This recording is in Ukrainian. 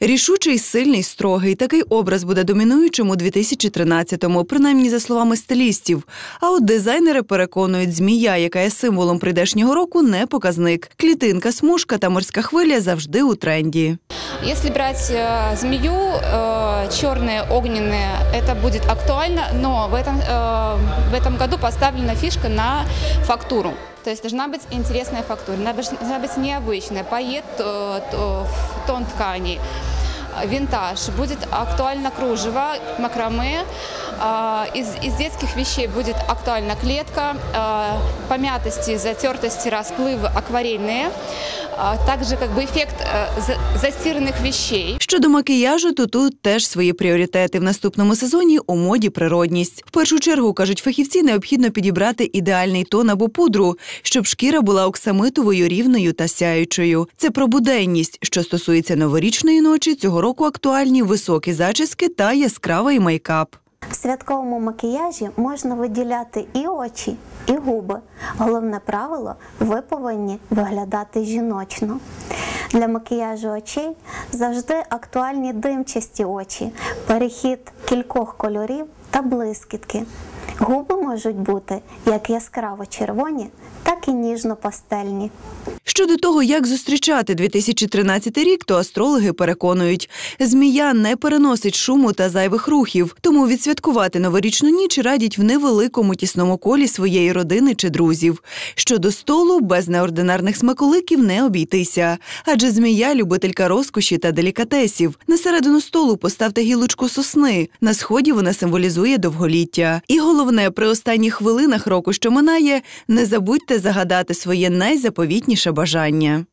Рішучий, сильний, строгий. Такий образ буде домінуючим у 2013-му, принаймні за словами стилістів. А от дизайнери переконують, змія, яка є символом прийдешнього року, не показник. Клітинка, смужка та морська хвиля завжди у тренді. Если брать э, змею, э, черные, огненные, это будет актуально, но в этом, э, в этом году поставлена фишка на фактуру. То есть должна быть интересная фактура, она должна должна быть необычная, пайет, э, то- в тон ткани, э, винтаж, будет актуально кружево, макраме, А, из, из детских вещей будет актуальна клетка, а, помятости, затертости, расплывы акварельные, А, также как бы эффект э, за- застиранных вещей. Щодо макіяжу, то тут теж свої пріоритети. В наступному сезоні у моді природність. В першу чергу кажуть фахівці, необхідно підібрати ідеальний тон або пудру, щоб шкіра була оксамитовою, рівною та сяючою. Це про буденність. Що стосується новорічної ночі, цього року актуальні високі зачіски та яскравий мейкап. В святковому макіяжі можна виділяти і очі, і губи. Головне правило ви повинні виглядати жіночно. Для макіяжу очей завжди актуальні димчасті очі, перехід кількох кольорів та блискітки. Губи можуть бути як яскраво червоні, так і ніжно-пастельні. Щодо того, як зустрічати 2013 рік, то астрологи переконують, змія не переносить шуму та зайвих рухів, тому відсвяткувати новорічну ніч радять в невеликому тісному колі своєї родини чи друзів. Щодо столу, без неординарних смаколиків не обійтися, адже змія любителька розкоші та делікатесів. На середину столу поставте гілочку сосни. На сході вона символізує довголіття. І головне, при останніх хвилинах року, що минає, не забудьте загадати своє найзаповітніше бажання.